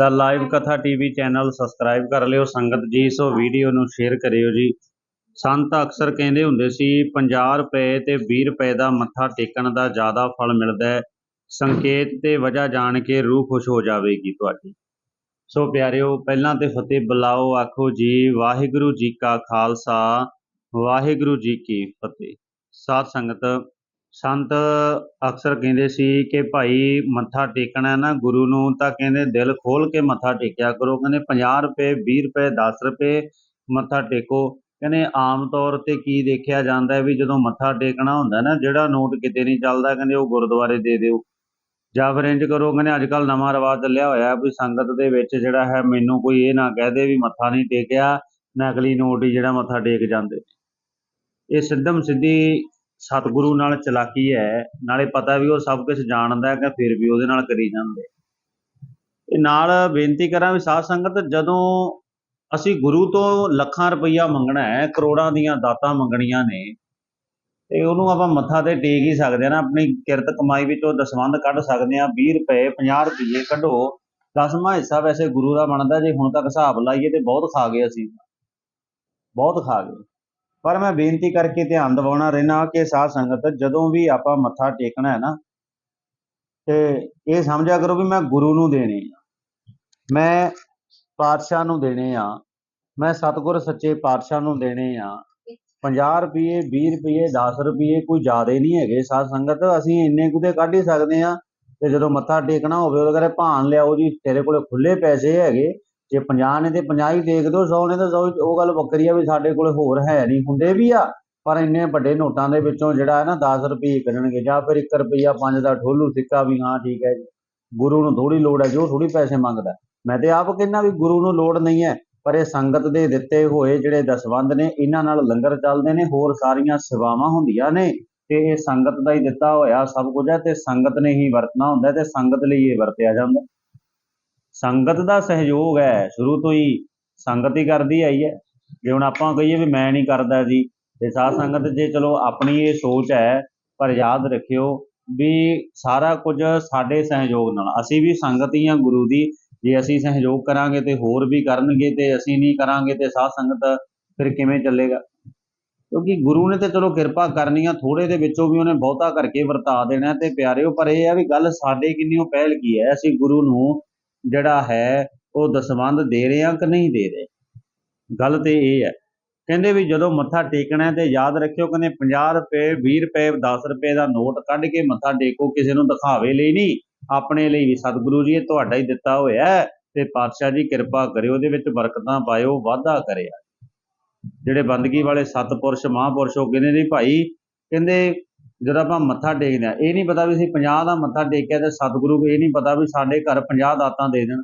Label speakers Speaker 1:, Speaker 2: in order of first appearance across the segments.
Speaker 1: ਦਾ live ਕਥਾ TV channel subscribe ਕਰ ਲਿਓ, ਸੰਗਤ ਜੀ ਸੋ ਵੀਡੀਓ ਨੂੰ ਸ਼ੇਅਰ ਕਰਿਓ ਜੀ। ਸੰਤ ਅਕਸਰ ਕਹਿੰਦੇ ਹੁੰਦੇ ਸੀ 50 ਰੁਪਏ ਤੇ 20 ਰੁਪਏ ਦਾ ਮੱਥਾ ਟੇਕਣ ਦਾ ਜ਼ਿਆਦਾ ਫਲ ਮਿਲਦਾ ਹੈ। ਸੰਕੇਤ ਤੇ ਵਜ੍ਹਾ ਜਾਣ ਕੇ ਰੂਹ ਖੁਸ਼ ਹੋ ਜਾਵੇਗੀ ਤੁਹਾਡੀ। ਸੋ ਪਿਆਰਿਓ, ਪਹਿਲਾਂ ਤੇ ਫਤਿਹ ਬੁਲਾਓ, ਆਖੋ ਜੀ, ਵਾਹਿਗੁਰੂ ਜੀ ਕਾ ਖਾਲਸਾ, ਵਾਹਿਗੁਰੂ ਜੀ ਕੀ ਫਤਿਹ। ਸਾਧ ਸੰਗਤ ਸੰਤ ਅਕਸਰ ਕਹਿੰਦੇ ਸੀ ਕਿ ਭਾਈ ਮੱਥਾ ਟੇਕਣਾ ਨਾ, ਗੁਰੂ ਨੂੰ ਤਾਂ ਕਹਿੰਦੇ ਦਿਲ ਖੋਲ ਕੇ ਮੱਥਾ ਟੇਕਿਆ ਕਰੋ। ਕਹਿੰਦੇ 50 ਰੁਪਏ 20 ਰੁਪਏ 10 ਰੁਪਏ ਮੱਥਾ ਟੇਕੋ। ਕਹਿੰਦੇ ਆਮ ਤੌਰ ਤੇ ਕੀ ਦੇਖਿਆ ਜਾਂਦਾ ਹੈ ਵੀ ਜਦੋਂ ਮੱਥਾ ਟੇਕਣਾ ਹੁੰਦਾ ਨਾ, ਜਿਹੜਾ ਨੋਟ ਕਿਤੇ ਨਹੀਂ ਚੱਲਦਾ, ਕਹਿੰਦੇ ਉਹ ਗੁਰਦੁਆਰੇ ਦੇ ਦਿਓ। ਜਾਂ ਫਿਰ ਇੰਜ ਕਰੋ, ਕਹਿੰਦੇ ਅੱਜ ਕੱਲ ਨਵਾਂ ਰਿਵਾਜ ਚੱਲਿਆ ਹੋਇਆ ਵੀ ਸੰਗਤ ਦੇ ਵਿੱਚ ਜਿਹੜਾ ਹੈ ਮੈਨੂੰ ਕੋਈ ਇਹ ਨਾ ਕਹਿ ਦੇ ਵੀ ਮੱਥਾ ਨਹੀਂ ਟੇਕਿਆ ਨਕਲੀ ਨੋਟ ਹੀ ਜਿਹੜਾ ਮੱਥਾ ਟੇਕ ਜਾਂਦੇ ਇਹ ਸਿੱਧਮ ਸਿੱਧੀ ਸਤਿਗੁਰੂ ਨਾਲ ਚਲਾਕੀ ਹੈ, ਨਾਲੇ ਪਤਾ ਵੀ ਉਹ ਸਭ ਕੁਝ ਜਾਣਦਾ ਹੈ ਕਿ ਫਿਰ ਵੀ ਉਹਦੇ ਨਾਲ ਕਰੀ ਜਾਂਦੇ। ਤੇ ਨਾਲ ਬੇਨਤੀ ਕਰਾਂ ਵੀ ਸਾਧ ਸੰਗਤ, ਜਦੋਂ ਅਸੀਂ ਗੁਰੂ ਤੋਂ ਲੱਖਾਂ ਰੁਪਈਆ ਮੰਗਣਾ ਹੈ, ਕਰੋੜਾਂ ਦੀਆਂ ਦਾਤਾਂ ਮੰਗਣੀਆਂ ਨੇ, ਤੇ ਉਹਨੂੰ ਆਪਾਂ ਮੱਥਾ ਤੇ ਟੇਕ ਹੀ ਸਕਦੇ ਆ ਨਾ, ਆਪਣੀ ਕਿਰਤ ਕਮਾਈ ਵਿੱਚੋਂ ਦਸਵੰਧ ਕੱਢ ਸਕਦੇ ਆ 20 ਰੁਪਏ 50 ਰੁਪਏ ਕੱਢੋ, ਦਸਵਾਂ ਹਿੱਸਾ ਵੈਸੇ ਗੁਰੂ ਦਾ ਬਣਦਾ, ਜੇ ਹੁਣ ਤੱਕ ਹਿਸਾਬ ਲਾਈਏ ਤੇ ਬਹੁਤ ਖਾ ਗਏ ਅਸੀਂ। ਬਹੁਤ ਖਾ ਗਏ। ਪਰ ਮੈਂ ਬੇਨਤੀ ਕਰਕੇ ਧਿਆਨ ਦਿਵਾਉਣਾ ਰਹਿਣਾ ਕਿ ਸਾਧ ਸੰਗਤ ਜਦੋਂ ਵੀ ਆਪਾਂ ਮੱਥਾ ਟੇਕਣਾ ਹੈ ਨਾ, ਤੇ ਇਹ ਸਮਝਿਆ ਕਰੋ ਵੀ ਮੈਂ ਗੁਰੂ ਨੂੰ ਦੇਣੇ ਆ। ਮੈਂ ਪਾਤਸ਼ਾਹ ਨੂੰ ਦੇਣੇ ਆ। ਮੈਂ ਸਤਿਗੁਰ ਸੱਚੇ ਪਾਤਸ਼ਾਹ ਨੂੰ ਦੇਣੇ ਆ। 50 ਰੁਪਏ 20 ਰੁਪਏ 10 ਰੁਪਏ ਕੋਈ ਜ਼ਿਆਦਾ ਨਹੀਂ ਹੈਗੇ ਸਾਧ ਸੰਗਤ। ਅਸੀਂ ਇੰਨੇ ਕੁ ਤੇ ਕੱਢ ਹੀ ਸਕਦੇ ਆ ਤੇ ਜਦੋਂ ਮੱਥਾ ਟੇਕਣਾ ਹੋਵੇ, ਉਹਦੇ ਕਰੇ ਭਾਣ ਲਿਆਓ ਜੀ, ਤੇਰੇ ਕੋਲੇ ਖੁੱਲੇ ਪੈਸੇ ਹੈਗੇ। ਜੇ 50 ਨੇ ਤੇ 50 ਹੀ ਦੇਖ ਦਿਓ 100 ਨੇ ਤਾਂ 100 ਉਹ ਗੱਲ ਵੱਖਰੀ ਆ ਵੀ ਸਾਡੇ ਕੋਲ ਹੋਰ ਹੈ ਨਹੀਂ ਹੁੰਦੇ ਵੀ ਆ, ਪਰ ਇੰਨੇ ਵੱਡੇ ਨੋਟਾਂ ਦੇ ਵਿੱਚੋਂ ਜਿਹੜਾ ਹੈ ਨਾ 10 ਰੁਪਏ ਕੱਢਣਗੇ ਜਾਂ ਫਿਰ 1 ਰੁਪਈਆ 5 ਦਾ ਠੋਲੂ ਸਿੱਕਾ ਵੀ ਹਾਂ ਠੀਕ ਹੈ ਜੀ, ਗੁਰੂ ਨੂੰ ਥੋੜੀ ਲੋੜ ਹੈ ਜੋ ਥੋੜੀ ਪੈਸੇ ਮੰਗਦਾ। ਮੈਂ ਤੇ ਆਪ ਕਹਿੰਦਾ ਵੀ ਗੁਰੂ ਨੂੰ ਲੋੜ ਨਹੀਂ ਹੈ, ਪਰ ਇਹ ਸੰਗਤ ਦੇ ਦਿੱਤੇ ਹੋਏ ਜਿਹੜੇ ਦਸਵੰਧ ਨੇ, ਇਹਨਾਂ ਨਾਲ ਲੰਗਰ ਚੱਲਦੇ ਨੇ, ਹੋਰ ਸਾਰੀਆਂ ਸੇਵਾਵਾਂ ਹੁੰਦੀਆਂ ਨੇ, ਤੇ ਇਹ ਸੰਗਤ ਦਾ ਹੀ ਦਿੱਤਾ ਹੋਇਆ ਸਭ ਕੁਝ ਹੈ, ਤੇ ਸੰਗਤ ਨੇ ਹੀ ਵਰਤਣਾ ਹੁੰਦਾ, ਤੇ ਸੰਗਤ ਲਈ ਇਹ ਵਰਤਿਆ ਜਾਂਦਾ। ਸੰਗਤ ਦਾ ਸਹਿਯੋਗ ਹੈ, ਸ਼ੁਰੂ ਤੋਂ ਹੀ ਸੰਗਤ ਹੀ ਕਰਦੀ ਆਈ ਹੈ। ਜੇ ਹੁਣ ਆਪਾਂ ਕਹੀਏ ਵੀ ਮੈਂ ਨਹੀਂ ਕਰਦਾ ਜੀ, ਤੇ ਸਾਧ ਸੰਗਤ ਜੇ ਚਲੋ ਆਪਣੀ ਇਹ ਸੋਚ ਹੈ, ਪਰ ਯਾਦ ਰੱਖਿਓ ਵੀ ਸਾਰਾ ਕੁਝ ਸਾਡੇ ਸਹਿਯੋਗ ਨਾਲ, ਅਸੀਂ ਵੀ ਸੰਗਤ ਹੀ ਹਾਂ ਗੁਰੂ ਦੀ, ਜੇ ਅਸੀਂ ਸਹਿਯੋਗ ਕਰਾਂਗੇ ਤੇ ਹੋਰ ਵੀ ਕਰਨਗੇ ਤੇ ਅਸੀਂ ਨਹੀਂ ਕਰਾਂਗੇ ਤੇ ਸਾਧ ਸੰਗਤ ਫਿਰ ਕਿਵੇਂ ਚੱਲੇਗਾ? ਕਿਉਂਕਿ ਗੁਰੂ ਨੇ ਤੇ ਚਲੋ ਕਿਰਪਾ ਕਰਨੀ ਆ ਥੋੜੇ ਦੇ ਵਿੱਚੋਂ ਵੀ ਉਹਨੇ ਬਹੁਤਾ ਕਰਕੇ ਵਰਤਾ ਦੇਣਾ ਤੇ ਪਿਆਰਿਓ, ਪਰ ਇਹ ਆ ਵੀ ਗੱਲ ਸਾਡੇ ਉਹ ਪਹਿਲ ਕੀ ਹੈ, ਅਸੀਂ ਗੁਰੂ ਨੂੰ ਜਿਹੜਾ ਹੈ, ਉਹ ਦਸਵੰਧ ਦੇ ਰਹੇ ਹਾਂ ਕਿ ਨਹੀਂ ਦੇ ਰਹੇ? ਗੱਲ ਤੇ ਇਹ ਹੈ। ਕਹਿੰਦੇ ਵੀ ਜਦੋਂ ਮੱਥਾ ਟੇਕਣਾ ਤੇ ਯਾਦ ਰੱਖਿਓ ਕਹਿੰਦੇ 50 ਰੁਪਏ 20 ਰੁਪਏ 10 ਰੁਪਏ ਦਾ ਨੋਟ ਕੱਢ ਕੇ ਮੱਥਾ ਟੇਕੋ, ਕਿਸੇ ਨੂੰ ਦਿਖਾਵੇ ਲਈ ਨਹੀਂ। ਆਪਣੇ ਲਈ ਵੀ ਸਤਿਗੁਰੂ ਜੀ ਇਹ ਤੁਹਾਡਾ ਹੀ ਦਿੱਤਾ ਹੋਇਆ ਤੇ ਪਾਤਸ਼ਾਹ ਜੀ ਕਿਰਪਾ ਕਰਿਓ, ਉਹਦੇ ਵਿੱਚ ਬਰਕਤਾਂ ਪਾਇਓ, ਵਾਧਾ ਕਰਿਆ। ਜਿਹੜੇ ਬੰਦਗੀ ਵਾਲੇ ਸਤਪੁਰਸ਼, ਮਹਾਂਪੁਰਸ਼ ਉਹ ਕਹਿੰਦੇ ਨੇ ਭਾਈ, ਕਹਿੰਦੇ ਜਦੋਂ ਆਪਾਂ ਮੱਥਾ ਟੇਕਦੇ ਆ ਇਹ ਨਹੀਂ ਪਤਾ ਵੀ ਅਸੀਂ 50 ਦਾ ਮੱਥਾ ਟੇਕਿਆ ਤੇ ਸਤਿਗੁਰੂ ਨੂੰ ਇਹ ਨਹੀਂ ਪਤਾ ਵੀ ਸਾਡੇ ਘਰ 50 ਦਾਤਾਂ ਦੇ ਦੇਣ।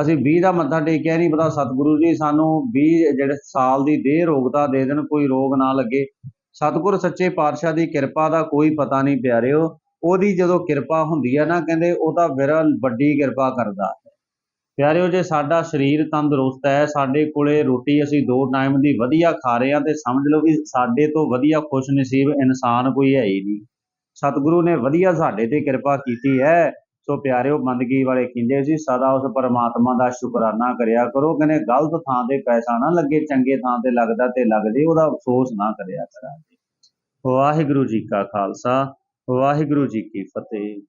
Speaker 1: ਅਸੀਂ 20 ਦਾ ਮੱਥਾ ਟੇਕਿਆ ਨਹੀਂ ਪਤਾ ਸਤਿਗੁਰੂ ਜੀ ਸਾਨੂੰ 20 ਜਿਹੜੇ ਸਾਲ ਦੀ ਦੇਹ ਰੋਗਤਾ ਦੇ ਦੇਣ, ਕੋਈ ਰੋਗ ਨਾ ਲੱਗੇ। ਸਤਿਗੁਰ ਸੱਚੇ ਪਾਤਸ਼ਾਹ ਦੀ ਕਿਰਪਾ ਦਾ ਕੋਈ ਪਤਾ ਨਹੀਂ ਪਿਆਰਿਓ, ਉਹਦੀ ਜਦੋਂ ਕਿਰਪਾ ਹੁੰਦੀ ਹੈ ਨਾ ਕਹਿੰਦੇ, ਉਹ ਤਾਂ ਫਿਰ ਵੱਡੀ ਕਿਰਪਾ ਕਰਦਾ। ਪਿਆਰਿਓ, ਜੇ ਸਾਡਾ ਸਰੀਰ ਤੰਦਰੁਸਤ ਹੈ, ਸਾਡੇ ਕੋਲੇ ਰੋਟੀ ਅਸੀਂ ਦੋ ਟਾਈਮ ਦੀ ਵਧੀਆ ਖਾ ਰਹੇ ਹਾਂ, ਤੇ ਸਮਝ ਲਓ ਵੀ ਸਾਡੇ ਤੋਂ ਵਧੀਆ ਖੁਸ਼ ਨਸੀਬ ਇਨਸਾਨ ਕੋਈ ਹੈ ਹੀ ਨਹੀਂ। ਸਤਿਗੁਰੂ ਨੇ ਵਧੀਆ ਸਾਡੇ ਤੇ ਕਿਰਪਾ ਕੀਤੀ ਹੈ। ਸੋ ਪਿਆਰਿਓ ਬੰਦਗੀ ਵਾਲੇ ਕਹਿੰਦੇ ਸੀ ਸਦਾ ਉਸ ਪਰਮਾਤਮਾ ਦਾ ਸ਼ੁਕਰਾਨਾ ਕਰਿਆ ਕਰੋ। ਕਹਿੰਦੇ, ਗਲਤ ਥਾਂ ਤੇ ਪੈਸਾ ਨਾ ਲੱਗੇ, ਚੰਗੇ ਥਾਂ ਤੇ ਲੱਗਦਾ ਤੇ ਲੱਗ ਜੇ ਉਹਦਾ ਅਫਸੋਸ ਨਾ ਕਰਿਆ ਕਰਾਂਗੇ। ਵਾਹਿਗੁਰੂ ਜੀ ਕਾ ਖਾਲਸਾ, ਵਾਹਿਗੁਰੂ ਜੀ ਕੀ ਫਤਿਹ।